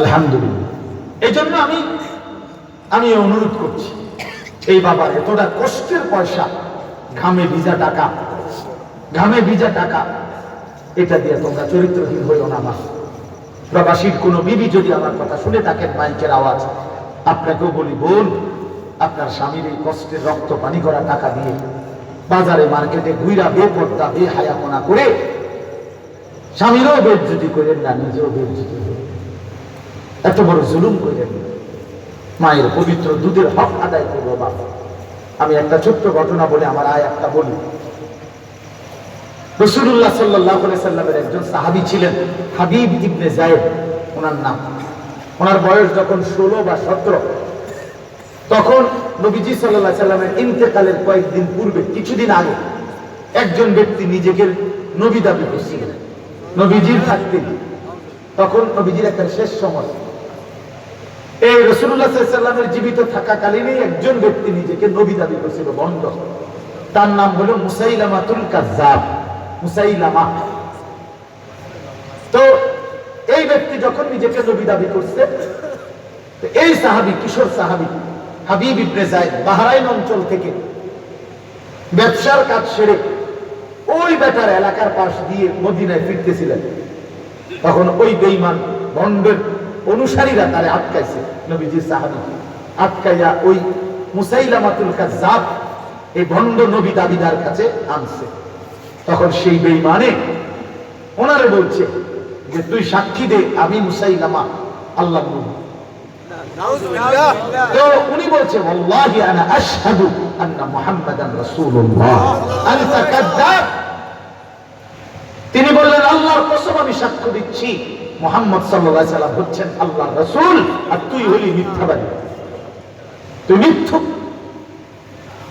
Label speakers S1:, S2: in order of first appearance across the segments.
S1: আলহামদুলিল্লাহ। এই জন্য আমি আমি অনুরোধ করছি, এই বাবার এতটা কষ্টের পয়সা ঘামে ভিজা টাকা, ঘামে ভিজা টাকা, এটা দিয়ে তোমরা চরিত্রহীন হইও না, মা। প্রবাসীর কোনো বিবি যদি আমার কথা শুনে থাকেন, মাইকের আওয়াজ, আপনাকেও বলি, বোন, আপনার স্বামীর এই কষ্টের রক্ত পানি করা টাকা দিয়ে বাজারে মার্কেটে ঘুইরা বেপর্দা বে হায়াপনা করে স্বামীরও বেজ্জুতি করেন না, নিজেও বেজ্জুতি করেন। এত বড় জুলুম করেন না। মায়ের পবিত্র দুধের হক আদায় করব বাপ। আমি একটা ছোট্ট ঘটনা বলে আমার আয় একটা বলি রসুল্লাহ সাল্লাহ সাল্লামের একজন সাহাবি ছিলেন হাবিব ইবনে জায়েদ ওনার নাম। ওনার বয়স যখন ষোলো বা সতেরো, তখন নবীজি সাল্লাহ সাল্লামের ইন্তেকালের কয়েকদিন পূর্বে, কিছুদিন আগে, একজন ব্যক্তি নিজেকে নবী দাবি করছিলেন। নবীজির থাকতেন তখন নবীজির একটা শেষ সময়। এই রসুল্লাহ সাল্লামের জীবিত থাকাকালীনই একজন ব্যক্তি নিজেকে নবী দাবি করছিল বন্ড তার নাম হলো মুসাইলামাতুল কাজ্জাব, মুসাইলামা। তো এই ব্যক্তি যখন নিজেকে নবী দাবি করছে এই সাহাবি, কিশোর সাহাবি, হাবিব ইবনে জায়েদ বাহরাইন অঞ্চল থেকে ব্যবসার কাজ সেরে ওই বেটার এলাকার পাশ দিয়ে মদিনায় ফিরতেছিলেন। তখন ওই বেইমান ভণ্ডের অনুসারীরা তারে আটকাইছে নবীজি সাহাবি আটকাইয়া ওই মুসাইলামাতুল কাজ্জাব এই ভণ্ড নবী দাবিদার কাছে আনছে। তখন সেই বেঈমানে ওনারে বলছে যে তুই সাক্ষী দে আমি মুসাইলামা আল্লাহ তো উনি বলছে ওয়াল্লাহি আনা আশহাদু আন্না মুহাম্মাদান রাসূলুল্লাহ। আনতা কাযযাব তিনি বললেন আল্লাহর কসম আমি সাক্ষ্য দিচ্ছি। মোহাম্মদ সাল্লাম হচ্ছেন আল্লাহ রসুল, আর তুই হলি মিথ্যাবাদী। তুই মিথ্যুক।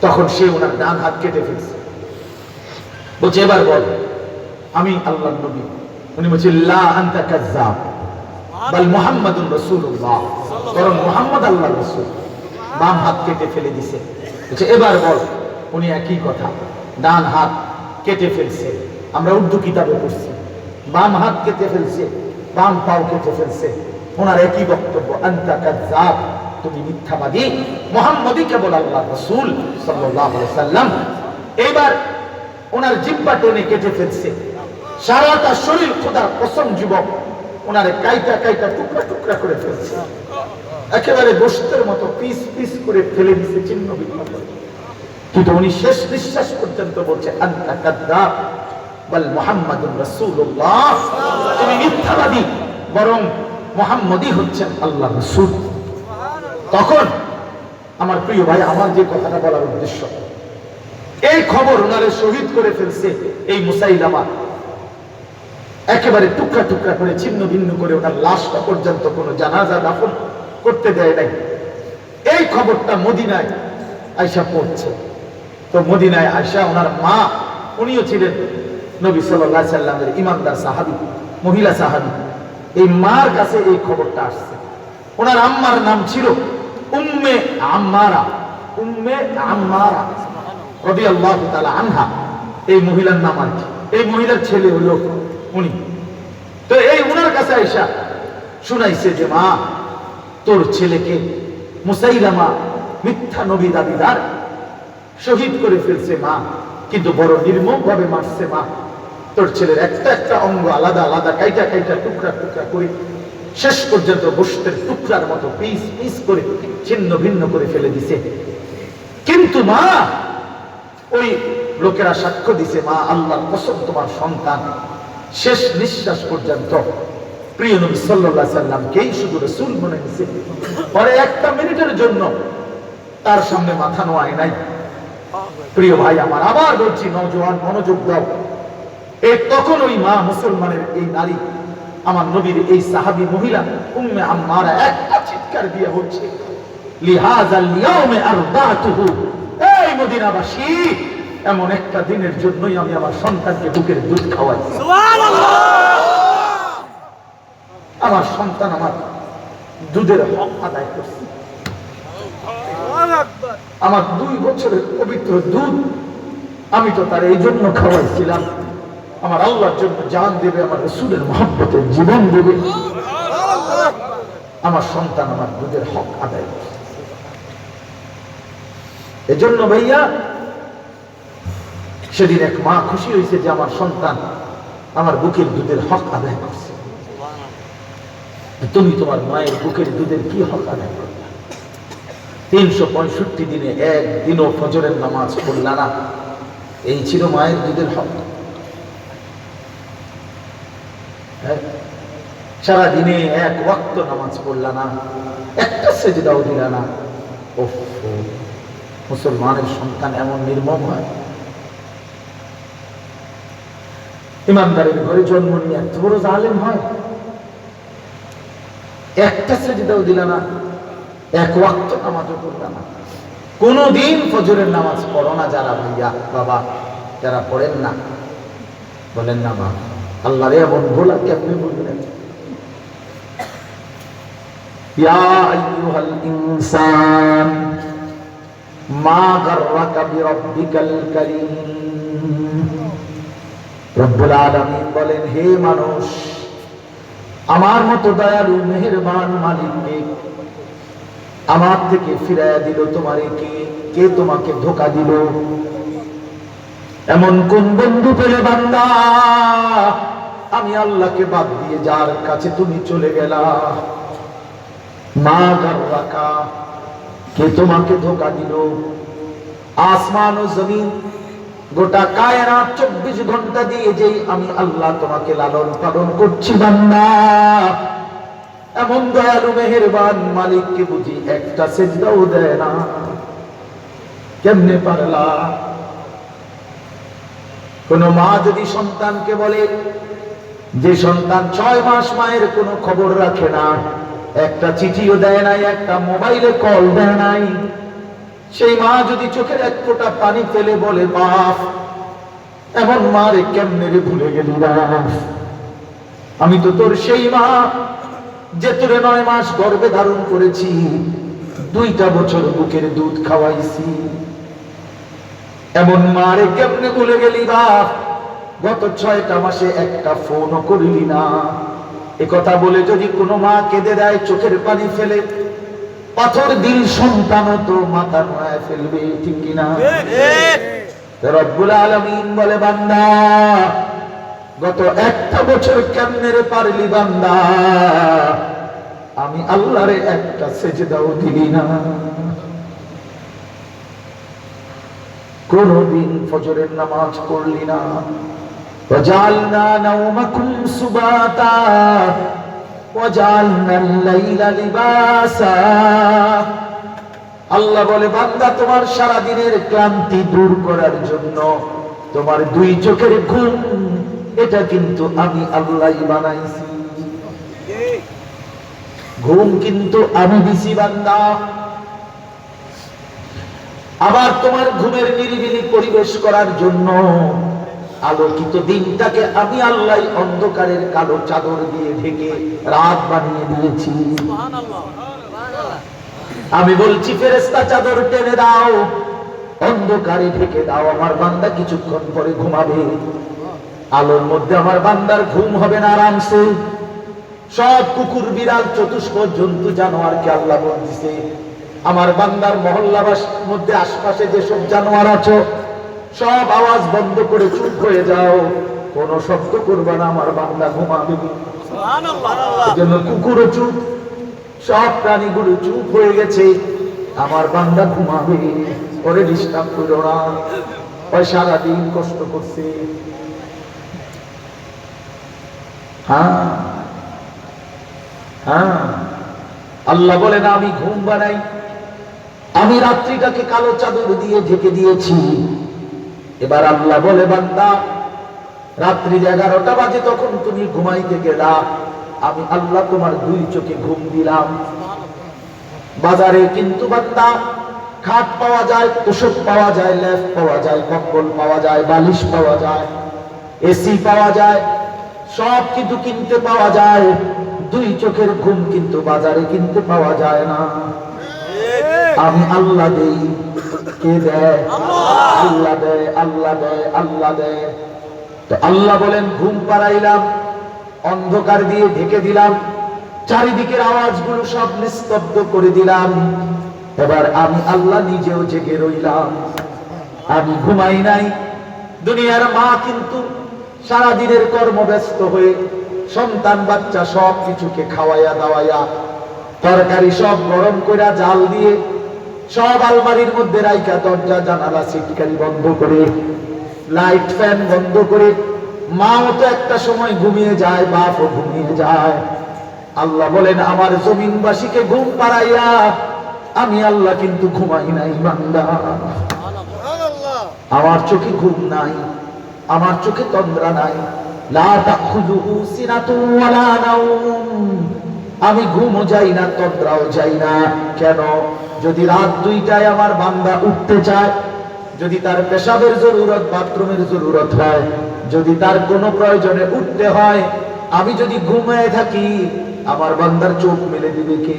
S1: তখন সে ওনার ডান হাত কেটে ফেলছে। বলছে, এবার বল, আমি আল্লাহ নবী। উনি বলছে, লা আনতা কাযযাব বল মুহাম্মাদুর রাসূলুল্লাহ। বরং মুহাম্মদ আল্লাহর রাসূল। বাম হাত কেটে ফেলে দিছে। বলছে, এবার বল, উনি একই কথা। ডান হাত কেটে ফেলছে। আমরা উর্দু কিতাবে পড়ছি। বাম হাত কেটে ফেলছে। বাম পাও কেটে ফেলছে ওনার একই বক্তব্য, আন্তা তুমি মিথ্যাবাদী। মুহাম্মদই কেবল আল্লাহর রাসূল সাল্লাম। এইবার ওনার জিব্বা টেনে কেটে ফেলছে। সারাটা শরীর খোদার কসম যুবক ওনারে কাইটা কাইটা টুকরা টুকরা করে ফেলছে। একেবারে গোস্তের মতো পিস পিস করে ফেলে দিছে, চিহ্ন বিঘ্ন কিন্তু উনি শেষ নিঃশ্বাস পর্যন্ত বলছে, আন্তা কাদ্দাব বল মুহাম্মাদুর রাসূলুল্লাহ। তুমি মিথ্যাবাদী, বরং মুহাম্মদই হচ্ছেন আল্লাহ রাসূল। তখন আমার প্রিয় ভাই, আমার যে কথাটা বলার উদ্দেশ্য, এই খবর ওনারে শহীদ করে ফেলছে এই মুসাইলামা। একেবারে টুকরা টুকরা করে, ছিন্ন ভিন্ন করে ওনার লাশটা পর্যন্ত কোনো জানাজা দাফন করতে দেয় নাই। এই খবরটা মদিনায় আয়সা পড়ছে তো মদিনায় আয়সা ওনার মা, উনিও ছিলেন নবী সাল্লাহ সাল্লামের ইমানদার সাহাবি, মহিলা সাহাবি, এই মার কাছে এই খবরটা আসছে। ওনার আম্মার নাম ছিল উম্মে আম্মারা উম্মে আম্মারা রবি আল্লাহ আনহা। এই মহিলার নাম আর এই মহিলার ছেলে হলো উনি। তো এই উনার কাছে আইসা শুনাইছে যে, মা, তোর ছেলেকে মুসাইলামা মিথ্যা নবী দাবিদার শহীদ করে ফেলছে মা। কিন্তু বড় নির্মম ভাবে মারছে মা। তোর ছেলের একটা একটা অঙ্গ আলাদা আলাদা, কাইটা কাইটা, টুকরা টুকরা করে শেষ পর্যন্ত গোষ্ঠের টুকরার মতো পিস পিস করে ছিন্ন ভিন্ন করে ফেলে দিছে। কিন্তু মা, ওই লোকেরা সাক্ষ্য দিছে, মা আল্লাহ কসম তোমার সন্তান। শেষ নিঃশ্বাস পর্যন্ত প্রিয় নবী আলাইহি সাল্লামকেই শুধু রাসূল মনে নিছে পরে একটা মিনিটের জন্য তার সামনে মাথা নোয়ায় নাই। প্রিয় ভাই আমার আবার বলছি নওজোয়ান মনোযোগ দাও। এই তখন ওই মা মুসলমানের এই নারী আমার নবীর এই সাহাবী মহিলা উম্মে আম্মারা একটা চিৎকার দিয়ে হচ্ছে লিহাজাল ইয়াউমে আরবাতুহু এই মদিনাবাসী এমন একটা দিনের জন্যই আমি আমার সন্তানকে বুকের দুধ খাওয়াই। আমার সন্তান আমার দুধের হক আদায় করছে। আমার দুই বছরের পবিত্র দুধ আমি তো তার এই জন্য খাওয়াইছিলাম। আমার আল্লাহর জন্য জান দেবে আমার রসুলের মহব্বতের জীবন দেবে। আমার সন্তান আমার দুধের হক আদায় করছে এজন্য ভাইয়া সেদিন এক মা খুশি হয়েছে যে আমার সন্তান আমার বুকের দুধের হক আদায় করছে। তুমি তোমার মায়ের বুকের দুধের কি হক আদায় করবে? তিনশো পঁয়ষট্টি দিনে একদিনও ফজরের নামাজ পড়লা না। এই ছিল মায়ের দুধের হক। হ্যাঁ? সারাদিনে এক ওয়াক্ত নামাজ পড়লা না, একটা সেজদাও দিলা না। ও মুসলমানের সন্তান এমন নির্মম হয়। ইমানদারের ঘরে জন্ম নিয়ে এত বড় জালেম হয়। একটা সেজদাও দিল না এক ওয়াক্ত নামাজও পড়বে না। কোনো দিন ফজরের নামাজ পড়ো না যারা ভাইয়া, বাবা, যারা পড়েন না। বলেন না বা আল্লাহ রে, এমন ভুল আর আপনি বলবেন? মা বলেন, হে মানুষ, আমার মতো দয়ালু, মেহরবান মালিককে আমার থেকে ফিরাইয়া দিল তোমারে কে? কে তোমাকে ধোকা দিল? এমন কোন বন্ধু পেলে বান্দা? আমি আল্লাহকে বাদ দিয়ে যার কাছে তুমি চলে গেলা। মা গার্রাকা কে তোমাকে ধোকা দিল? আসমান ও জমিন, গোটা কায়নাত চব্বিশ ঘণ্টা দিয়ে যেই আমি আল্লাহ তোমাকে লালন পালন করছি বান্দা। এমন দয়ালু, মেহেরবান মালিককে বুঝি একটা সেজদাও দেয় না। কেমনে পারলা? কোন মা যদি সন্তানকে বলে, যে সন্তান ছয় মাস মায়ের কোনো খবর রাখে না, একটা চিঠিও দেয় নাই, একটা মোবাইলে কল দেয় নাই, সেই মা যদি চোখের এক ফোঁটা পানি ফেলে বলে, বাপ, এমন মারে কেমনে রে ভুলে গেলি বাপ? আমি তো তোর সেই মা যে তোরে নয় মাস গর্ভে ধারণ করেছি দুইটা বছর বুকের দুধ খাওয়াইছি। এমন মারে কেমনে ভুলে গেলি বাপ? গত ছয়টা মাসে একটা ফোনও করিলি না। এ কথা বলে যদি কোনো মা কেঁদে দেয় চোখের পানি ফেলে পাথর দিল সন্তান তো মাথা নয় ফেলবে ঠিক কিনা? রব্বুল আলমিন বলে বান্দা গত একটা বছর কেমনে রে পারলি বান্দা আমি আল্লাহরে একটা সেজদাও দিলি না কোনদিন ফজরের নামাজ পড়লি না وجعلنا نومكم سباتا وجعلنا الليل لباسا আল্লাহ বলে বান্দা তোমার সারা দিনের ক্লান্তি দূর করার জন্য তোমার দুই চোখের ঘুম এটা কিন্তু আমি আল্লাহ বানাইছি। ঘুম কিন্তু আমি দিছি, বান্দা। আবার তোমার ঘুমের নিরিবিলি পরিবেশ করার জন্য আলোকিত দিনটাকে আমি আল্লাহ অন্ধকারের কালো চাদর দিয়ে ঢেকে রাত বানিয়ে দিয়েছি। আমি বলছি ফেরেস্তা চাদর টেনে দাও, অন্ধকারে ঢেকে দাও। আমার বান্দা কিছুক্ষণ পরে ঘুমাবে। আলোর মধ্যে আমার বান্দার ঘুম হবে না আরামসে। সব কুকুর বিড়াল চতুষ্প জন্তু জানোয়ারকে আল্লাহ বলতেছে আমার বান্দার মহল্লাবাস মধ্যে আশপাশে যেসব জানোয়ার আছো সব আওয়াজ বন্ধ করে চুপ হয়ে যাও। কোন শব্দ করবে না আমার বান্দা ঘুমাবে। জন্য কুকুরও চুপ সব প্রাণীগুলো চুপ হয়ে গেছে। আমার বান্দা ঘুমাবে ওরে ডিস্টার্ব করো না। ওই সারাদিন কষ্ট করছে। হ্যাঁ। হ্যাঁ। আল্লাহ বলে না আমি ঘুম বানাই আমি রাত্রিটাকে কালো চাদর দিয়ে ঢেকে দিয়েছি। এবার আল্লাহ বলে, বান্দা রাত্রি এগারোটা বাজে তখন তুমি ঘুমাইতে গেলা। আমি আল্লাহ তোমার দুই চোখে ঘুম দিলাম। বাজারে কিন্তু বান্দা, খাট পাওয়া যায়, তোষক পাওয়া যায়, ল্যাপ পাওয়া যায়, কম্বল পাওয়া যায়, বালিশ পাওয়া যায়, এসি পাওয়া যায় সব কিন্তু কিনতে পাওয়া যায়। দুই চোখের ঘুম কিন্তু বাজারে কিনতে পাওয়া যায় না। আমি আল্লাহ দেই। কে দেয়? আল্লাহ দেয় আল্লাহ দেয় আল্লাহ দেয়। তো আল্লাহ বলেন, ঘুম পাড়াইলাম, অন্ধকার দিয়ে ঢেকে দিলাম, চারিদিকের আওয়াজগুলো সব নিস্তব্ধ করে দিলাম। এবার আমি আল্লাহ নিজেও জেগে রইলাম। আমি ঘুমাই নাই। দুনিয়ার মা কিন্তু সারাদিনের কর্মব্যস্ত হয়ে সন্তান বাচ্চা সব কিছুকে খাওয়াইয়া দাওয়াইয়া তরকারি সব গরম করে জাল দিয়ে সব আলমারির মধ্যে রাইকা দরজা জানালা সিটকারি বন্ধ করে লাইট ফ্যান বন্ধ করে মাও তো একটা সময় ঘুমিয়ে যায় বাপও ঘুমিয়ে যায়। আল্লাহ বলেন আমার জমিনবাসীকে ঘুম পাড়াইয়া আমি আল্লাহ কিন্তু ঘুমাই নাই বান্দা। আমার চোখে ঘুম নাই। আমার চোখে তন্দ্রা নাই। আমি ঘুমও যাই না, তন্দ্রাও যাই না। কেন? যদি রাত দুইটায় আমার বান্দা উঠতে চায়, যদি তার পেশাবের জরুরত, বাথরুমের জরুরত হয়, যদি তার কোনো প্রয়োজনে উঠতে হয়, আমি যদি ঘুমায় থাকি, আমার বান্দার চোখ মেলে দিবে কে?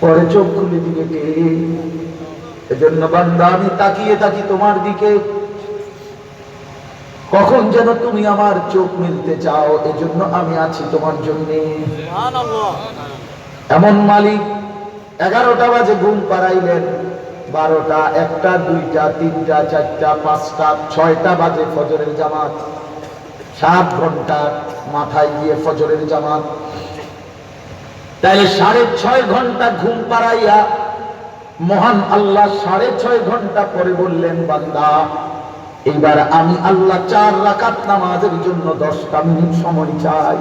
S1: পরে চোখ খুলে দিবে কে? এজন্য বান্দা আমি তাকিয়ে থাকি তোমার দিকে। কখন যেন তুমি আমার চোখ মিলতে চাও এজন্য আমি আছি তোমার জন্য। এমন মালিক এগারোটা বাজে ঘুম পাড়াইলেন। বারোটা একটা দুইটা তিনটা চারটা পাঁচটা ছয়টা বাজে ফজরের জামাত। সাত ঘণ্টা মাথায় গিয়ে ফজরের জামাত। তাইলে সাড়ে ছয় ঘণ্টা ঘুম পাড়াইয়া মহান আল্লাহ সাড়ে ছয় ঘণ্টা পরে বললেন, বান্দা এইবার আমি আল্লাহ চার রাকাত নামাজের জন্য দশটা মিনিট সময় চাই।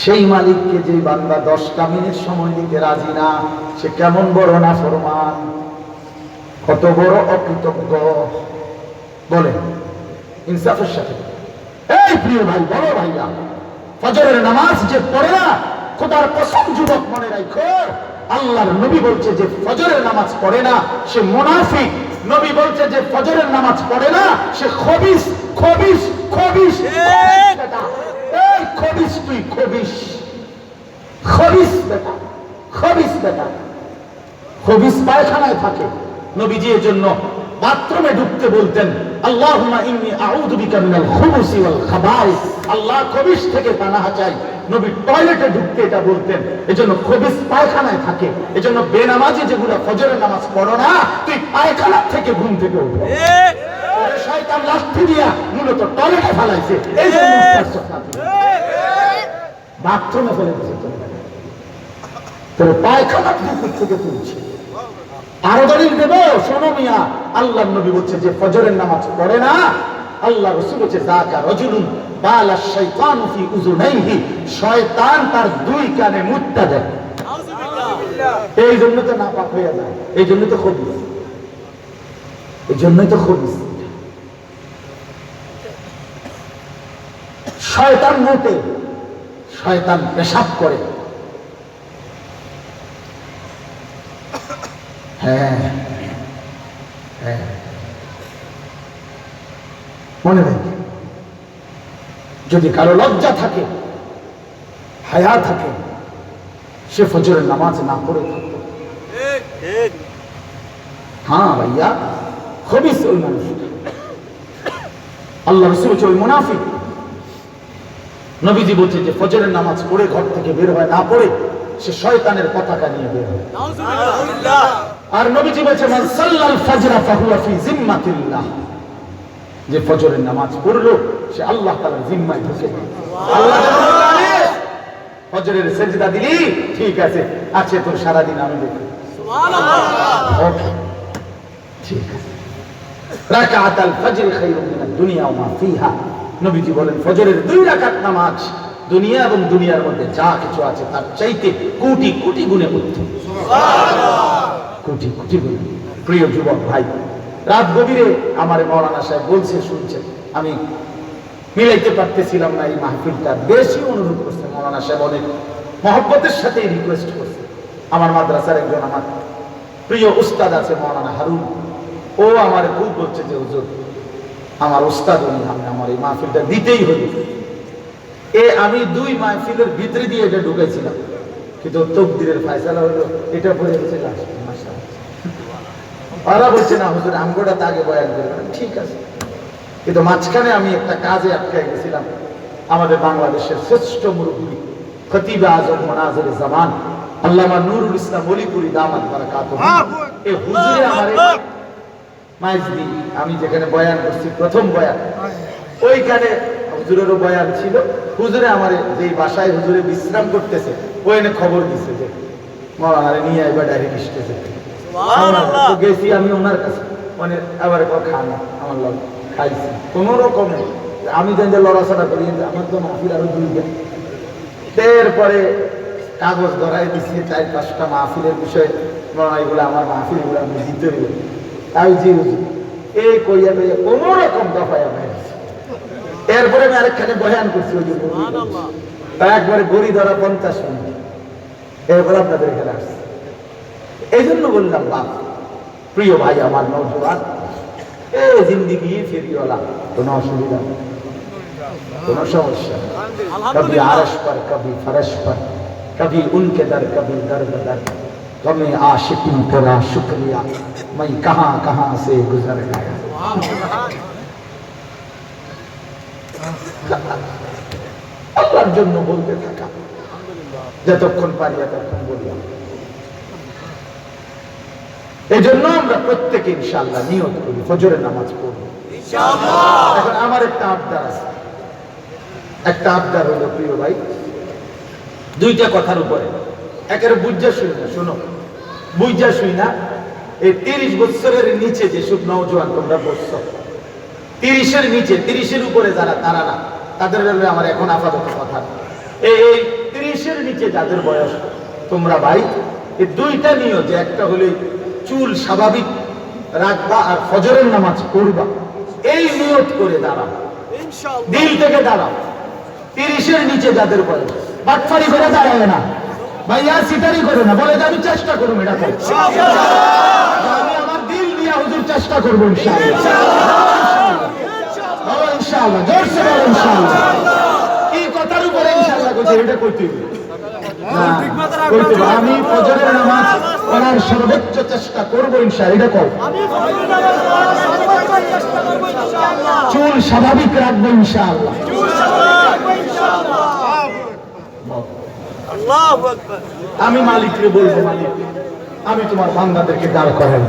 S1: সেই মালিককে যে বান্দা দশটা মিনিট সময় দিতে রাজি না, সে কেমন বড় না ফরমান কত বড় অকৃতজ্ঞ। বলে ইনসাফের সাথে। এই প্রিয় ভাই, বড় ভাইয়া ফজরের নামাজ যে পড়ে না খোদার কসম যুবক মনে রাখো আল্লাহর নবী বলছে যে ফজরের নামাজ পড়ে না সে মুনাফিক। নবী বলছে যে ফজরের নামাজ পড়ে না সে খবিস খবিস খবিস। এই খবিস তুই খবিস। খবিস বেটা খবিস বেটা। খবিস পায়খানায় থাকে। নবীজি এর জন্য বাথরুমে ঢুকতে বলতেন আল্লাহুম্মা ইন্নী আউযু বিকা মিনাল খুবুসি ওয়াল খাবাইস। আল্লাহ খবিস থেকে পানাহ চাই নবী টয়লেটে ঢুকতে এটা বলতেন। এজন্য খবিস পায়খানায় থাকে। এজন্য বেনামাজি যেগুলো ফজরের নামাজ পড়ো না তুই পায়খানা থেকে ঘুম থেকে উঠো। শয়তান লাঠি দিয়া মূলত টয়লেটে ফেলাইছে। এই জন্য। বাথরুমে ফেলে তোর পুকুর থেকে তুলছে আরও দলিল দেব শোনো মিয়া আল্লাহ নবী বলছে যে ফজরের নামাজ পড়ে না আল্লাহ রসুল বলছে জাকা রজুলুন বালা ফি শয়তান তার দুই কানে মুত্তা দেয়। এই জন্য তো না পাক হয়ে যায় এই জন্য তো খবিস এই জন্যই তো খবিস শয়তান মোটে শয়তান পেশাব করে। হ্যাঁ হ্যাঁ। মনে রাখবে যদি কারও লজ্জা থাকে হায়া থাকে সে ফজরের নামাজ না পড়ে থাকতো। হ্যাঁ ভাইয়া খবিস ওই মানুষটা। আল্লাহ রসুল হচ্ছে ওই মুনাফিক নবীজি বলছে যে ফজরের নামাজ পড়ে ঘর থেকে বের হয় না পড়ে সে শয়তানের পতাকা নিয়ে বের হয়। আর নবীজি বলছে মান সাল্লাল ফাজরা ফাহুয়া ফি জিম্মাতিল্লাহ। যে ফজরের নামাজ পড়ল সে আল্লাহ তাআলার জিম্মায় ঢুকে ফজরের সেজদা দিলি ঠিক আছে আছে তোর সারা দিন আমি দেখি। ঠিক আছে। রাকাত আল ফজর খায়রুম মিনাদ দুনিয়া ওয়া মা ফিহা। নবীজি বলেন ফজরের দুই রাকাত নামাজ দুনিয়া এবং দুনিয়ার মধ্যে যা কিছু আছে তার চাইতে কোটি কোটি গুণে উত্তম। কোটি কোটি গুণে। প্রিয় যুবক ভাই রাত গভীরে আমার মৌলানা সাহেব বলছে, শুনছে। আমি মিলাইতে পারতেছিলাম না এই মাহফিলটা। বেশি অনুরোধ করছে মৌলানা সাহেব, অনেক মহব্বতের সাথে রিকোয়েস্ট করছে। আমার মাদ্রাসার একজন আমার প্রিয় উস্তাদ আছে, মৌলানা হারুন। ও আমার খুব বলছে যে, হুজুর, আমার উস্তাদ উনি, আমি আমার এই মাহফিলটা দিতেই হলো এ আমি দুই মাহফিলের ভিতরে দিয়ে এটা ঢুকেছিলাম কিন্তু তকদিরের ফায়সালা হলো, এটা বলে গেছে মাশাআল্লাহ। ওরা বলছে না হুজুর আমগোটা তো আগে বয়ান করবেন ঠিক আছে। কিন্তু মাঝখানে আমি একটা কাজে আটকে গেছিলাম আমাদের বাংলাদেশের শ্রেষ্ঠ মুরব্বী খতিব আজম মনাজর জামান আল্লামা নুরুল ইসলাম অলিপুরি দামাত বারাকাত এই হুজুরে আমারে মাইজদি আমি যেখানে বয়ান করছি প্রথম বয়ান। ওইখানে হুজুরেরও বয়ান ছিল। হুজুরে আমার যেই বাসায় হুজুরে বিশ্রাম করতেছে ওইখানে খবর দিছে যে মরানারে নিয়ে এবার ডাইরেক্ট তো গেছি আমি ওনার কাছে। মানে খানা আমার লগ। খাইছি। কোনো রকমে। আমি যে লড়াচড়া করি আমার তো মাহফিল আরও দুই দিন। এরপরে কাগজ ধরাই চার পাঁচটা মাহফিলের বিষয়ে। এগুলো আমার মাহফিল এগুলো আমি দিতে হইব তাই জি এই কইয়া কোনো রকম দফায় আমি এরপরে আমি আরেকখানে বয়ান করছি ওই একবারে গড়ি ধরা পঞ্চাশ মিনিট। এরপরে আপনাদের এখানে আসছে। এই জন্য বললাম বাপ প্রিয় ভাই আমার নৌজওয়ান এ জিন্দিগি ফেরিওয়ালা কোনো অসুবিধা নেই কোনো সমস্যা নেই कभी आरश पर कभी फरश पर कभी उनके दर कभी दर बदर गमे आशिकी तेरा शुक्रिया मैं कहां कहां से गुजर गया আল্লাহর জন্য বলতে থাকা যতক্ষণ পারি এতক্ষণ বললাম এই জন্য আমরা প্রত্যেকে ইনশাআল্লাহ নিয়ত করি ফজরের নামাজ পড়ব। এখন আমার একটা আবদার আছে। একটা আবদার হলো প্রিয় ভাই দুইটা কথার উপরে। একের বুঝা শুই না শোনো। বুঝা শুই না এই তিরিশ বছরের নিচে যেসব নৌজওয়ান তোমরা বসছ তিরিশের নিচে তিরিশের উপরে যারা তারা না। তাদের ব্যাপারে আমার এখন আপাতত কথা। এই এই তিরিশের নিচে যাদের বয়স তোমরা ভাই এই দুইটা নিয়ত যে একটা হলে চুল স্বাভাবিক রাখবা আর ফজরের নামাজ পড়বা এই নিয়ত করে দাঁড়াও দিল থেকে দাঁড়াও তিরিশের নিচে যাদের বয়স বাটফারি করে দাঁড়াবে না ভাইয়া সিটারি করে না বলে আমি চেষ্টা করব এটা। আমি আমার দিল দিয়ে হুজুর চেষ্টা করব ইনশাআল্লাহ জোরসে বলো ইনশাআল্লাহ কি কথার উপরে ইনশাআল্লাহ কইছে এটা। আমি ফজরের নামাজ পড়ার সর্বোচ্চ চেষ্টা করব ইনশা এটা কর চুল স্বাভাবিক রাখব ইনশা আমি মালিককে বলব মালিক আমি তোমার বান্দাদেরকে দাঁড় করাই।